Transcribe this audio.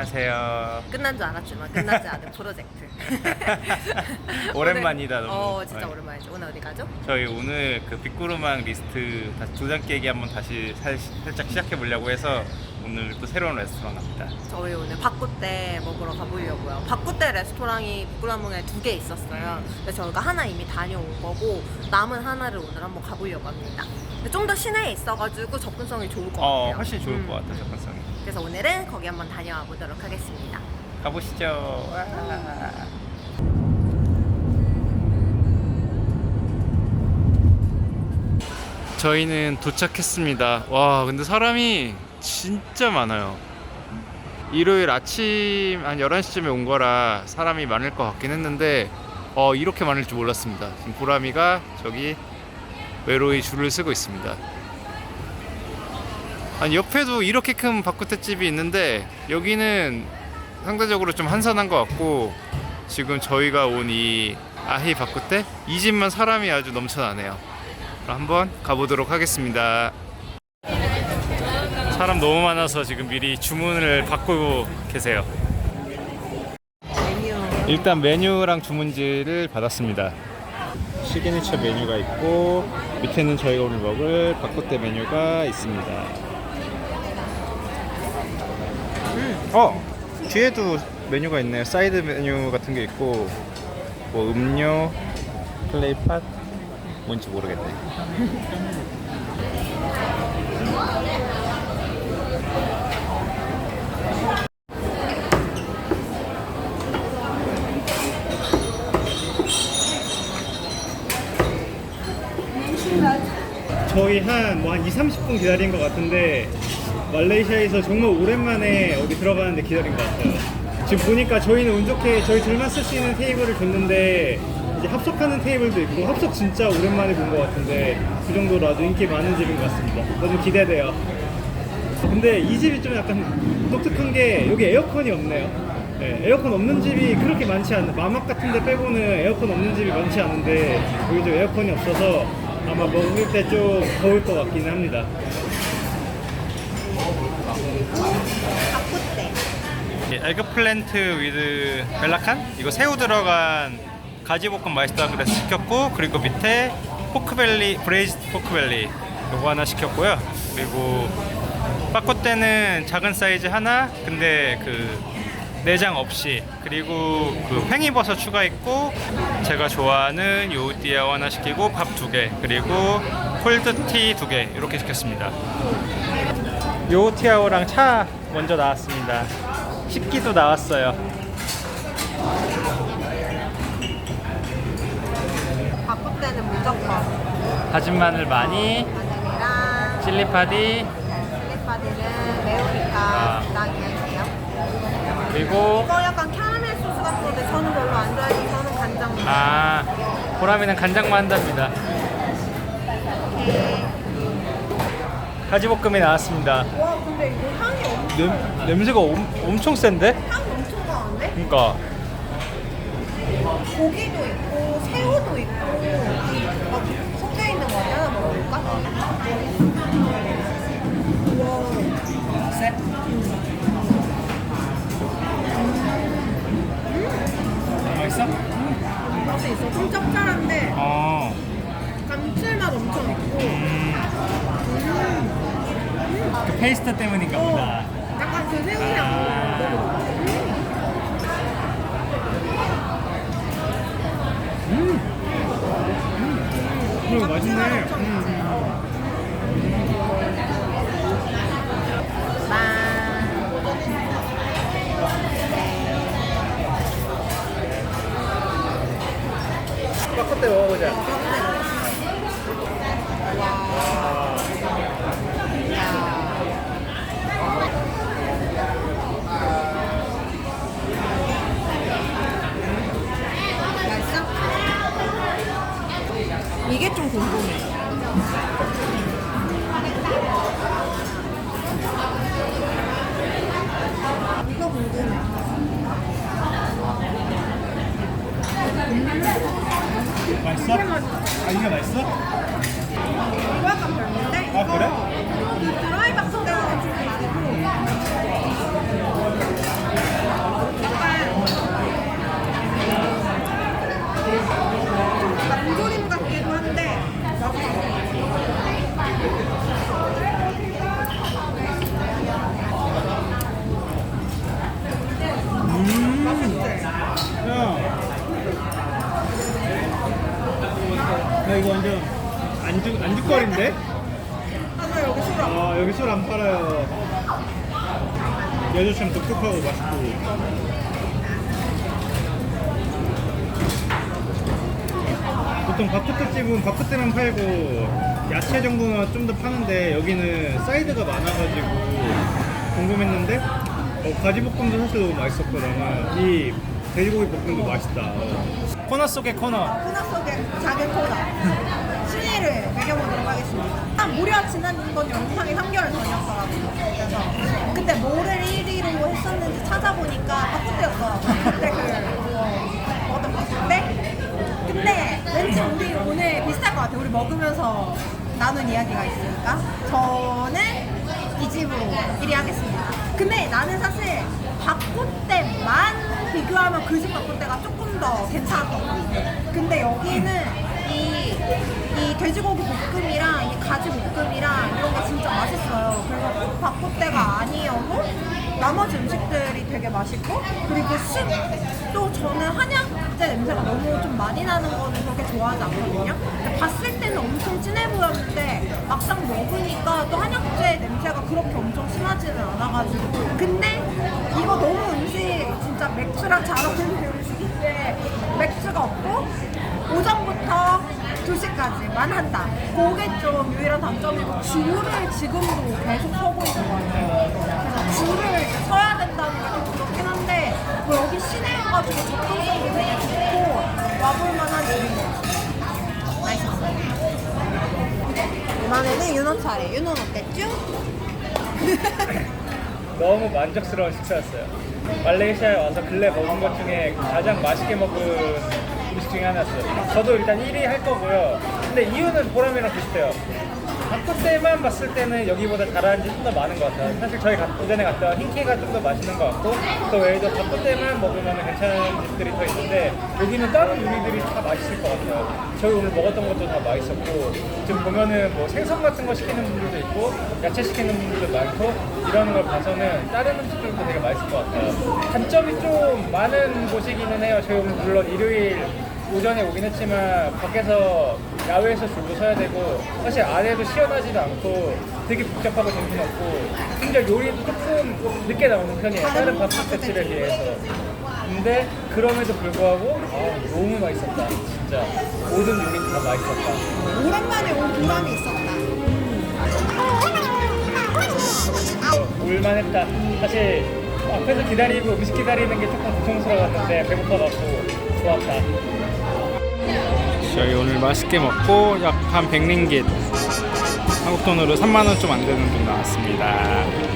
안녕하세요. 끝난 줄 알았지만 끝나지 않은 프로젝트. 오랜만이다, 오늘- 너무. 어, 진짜 네. 오랜만이죠. 오늘 어디 가죠? 저희 오늘 그 빅구르망 리스트 다시 도장 깨기 한번 다시 살, 살짝 시작해 보려고 해서 오늘 또 새로운 레스토랑 갑니다. 저희 오늘 바꾸대 먹으러 가보려고요. 바꾸대 레스토랑이 북구라몽에 두 개 있었어요. 근데 저희가 하나 이미 다녀온 거고 남은 하나를 오늘 한번 가보려고 합니다. 좀 더 시내에 있어가지고 접근성이 좋을 것 어, 같아요. 훨씬 좋을 음. 것 같아, 접근성이. 그래서 오늘은 거기 한번 다녀와 보도록 하겠습니다. 가보시죠. 와. 저희는 도착했습니다. 와, 근데 사람이 진짜 많아요. 일요일 아침 한 11시쯤에 온 거라 사람이 많을 것 같긴 했는데 어, 이렇게 많을 줄 몰랐습니다. 지금 보람이가 저기 외로이 줄을 서고 있습니다. 아니 옆에도 이렇게 큰 바쿠테집이 있는데 여기는 상대적으로 좀 한산한 것 같고 지금 저희가 온 이 아히 바쿠테 이 집만 사람이 아주 넘쳐나네요. 한번 가보도록 하겠습니다. 사람 너무 많아서 지금 미리 주문을 받고 계세요. 일단 메뉴랑 주문지를 받았습니다. 시그니처 메뉴가 있고 밑에는 저희가 오늘 먹을 바코테 메뉴가 있습니다. 어 뒤에도 메뉴가 있네요. 사이드 메뉴 같은 게 있고 뭐 음료, 플레이팟 뭔지 모르겠네. 저희 한, 뭐 한 2, 30분 기다린 것 같은데 말레이시아에서 정말 오랜만에 어디 들어가는데 기다린 것 같아요. 지금 보니까 저희는 운 좋게 저희 둘만 쓸 수 있는 테이블을 줬는데 이제 합석하는 테이블도 있고 합석 진짜 오랜만에 본 것 같은데 그 정도로 아주 인기 많은 집인 것 같습니다. 너무 기대돼요. 근데 이 집이 좀 약간 독특한 게 여기 에어컨이 없네요. 네, 에어컨 없는 집이 그렇게 많지 않은 마막 같은 데 빼고는 에어컨 없는 집이 많지 않은데 여기 좀 에어컨이 없어서 아마 먹을 때 좀 더울 것 같긴 합니다. 바꾸대. 에그플랜트 위드 벨라칸 이거 새우 들어간 가지볶음 맛있다 그래서 시켰고 그리고 밑에 포크벨리 브레이즈드 포크벨리 요거 하나 시켰고요 그리고 빠꼬떼는 작은 사이즈 하나 근데 그 내장 없이 그리고 그 팽이버섯 추가했고 제가 좋아하는 요띠아오 하나 시키고 밥 두 개 그리고 콜드티 두 개 이렇게 시켰습니다 요티아오랑 차 먼저 나왔습니다. 식기도 나왔어요. 바꾸대는 무조건 다진 마늘 많이, 마늘이랑 칠리파디, 슬리파디는 매우니까 아. 적당히. 그리고 이거 약간 캐러멜 소스 같은데 저는 별로 안 좋아해서 저는 간장. 아 보람이는 간장만 한답니다. 가지볶음이 나왔습니다. 와 근데 이거 향이 엄, 냄, 새가 엄청 센데? 향 엄청 강한데? 그러니까 고기도 있고 새우도 있고 그 페이스트 때문인가 보다. 약간 그 새우향 아. 너무 그럼 맛있네. 음. 빠꼬떼 먹어보자. 맛있어? 이게 좀 궁금해. 이거 궁금해. 맛있어? 아 이게 맛있어? 거리인데? 아, 여기 술안 아 여기 술 안 팔아요. 여주참 독특하고 맛있고. 보통 밥그릇집은 밥그릇만 팔고 야채 정도나 좀 더 파는데 여기는 사이드가 많아가지고 궁금했는데 어, 가지볶음도 사실 너무 맛있었거든. 이 돼지고기 볶음도 맛있다. 코너 속의 코너. 코너 속의 작은 코너. 순위를 매겨보도록 하겠습니다. 아, 무려 지난 이번 영상이 3개월 전이었더라고요. 그래서 그때 뭐를 1위로 했었는지 찾아보니까 바꾸대였더라고요. 그때 그 뭐, 어떤 바꾸대? 근데 왠지 우리 오늘 비슷할 것 같아요. 우리 먹으면서 나눈 이야기가 있으니까 저는 이 집으로 1위 하겠습니다. 근데 나는 사실 바꾸대만 비교하면 그 집 바꾸대가 조금 더 괜찮았던 것 같아요. 근데 여기는 이, 이 돼지고기 볶음이랑 이 가지 볶음이랑 이런 게 진짜 맛있어요. 그래서 꼭 바꾸대가 아니어도 나머지 음식들이 되게 맛있고 그리고 숲도 저는 한약재 냄새가 너무 좀 많이 나는 거는 그렇게 좋아하지 않거든요. 근데 봤을 때는 엄청 진해 보였는데 막상 먹으니까 또 한약재 냄새가 그렇게 엄청 심하지는 않아가지고 근데 이거 너무 음식 진짜 맥주랑 잘 어울리는 음식인데 맥주가 없고 오전부터 2시까지 만 한다. 그게 좀 유일한 단점이고 줄을 지금도 계속 서고 있는 것 같아요. 그래서 줄을 서야 된다는 게 좀 그렇긴 한데 뭐 여기 시내여가지고 접근성도 되게 좋고 와볼 만한 집인 것 같아요. 맛있었어요. 이번에는 윤호 차례. 윤호 어땠죠? 너무 만족스러운 식사였어요. 말레이시아에 와서 근래 먹은 것 중에 가장 맛있게 먹은 음식 중에 하나였어요. 저도 일단 1위 할 거고요. 근데 이유는 보람이랑 비슷해요. 바쿠테만 봤을 때는 여기보다 잘하는 집이 좀더 많은 것 같아요. 사실 저희 가- 오전에 갔던 흰키가 좀 더 맛있는 것 같고 그 외에도 바쿠테만 먹으면 괜찮은 집들이 더 있는데 여기는 다른 요리들이 다 맛있을 것 같아요. 저희 오늘 먹었던 것도 다 맛있었고 지금 보면은 뭐 생선 같은 거 시키는 분들도 있고 야채 시키는 분들도 많고 이런 걸 봐서는 다른 음식들도 되게 맛있을 것 같아요. 단점이 좀 많은 곳이기는 해요. 저희 오늘 물론 일요일 오전에 오긴 했지만 밖에서 야외에서 줄도 서야 되고 사실 안에도 시원하지도 않고 되게 복잡하고 정신없고 심지어 요리도 조금 늦게 나오는 편이에요. 다른 밥집 집에 비해서. 근데 그럼에도 불구하고 아, 너무 맛있었다. 진짜 모든 요리 다 맛있었다. 오랜만에 온 보람이 있었다. 어, 올만했다. 사실 앞에서 기다리고 음식 기다리는 게 조금 고통스러웠는데 배고파갖고 좋았다. 저희 오늘 맛있게 먹고 약 한 100링깃 한국 돈으로 3만 원 좀 안 되는 돈 나왔습니다.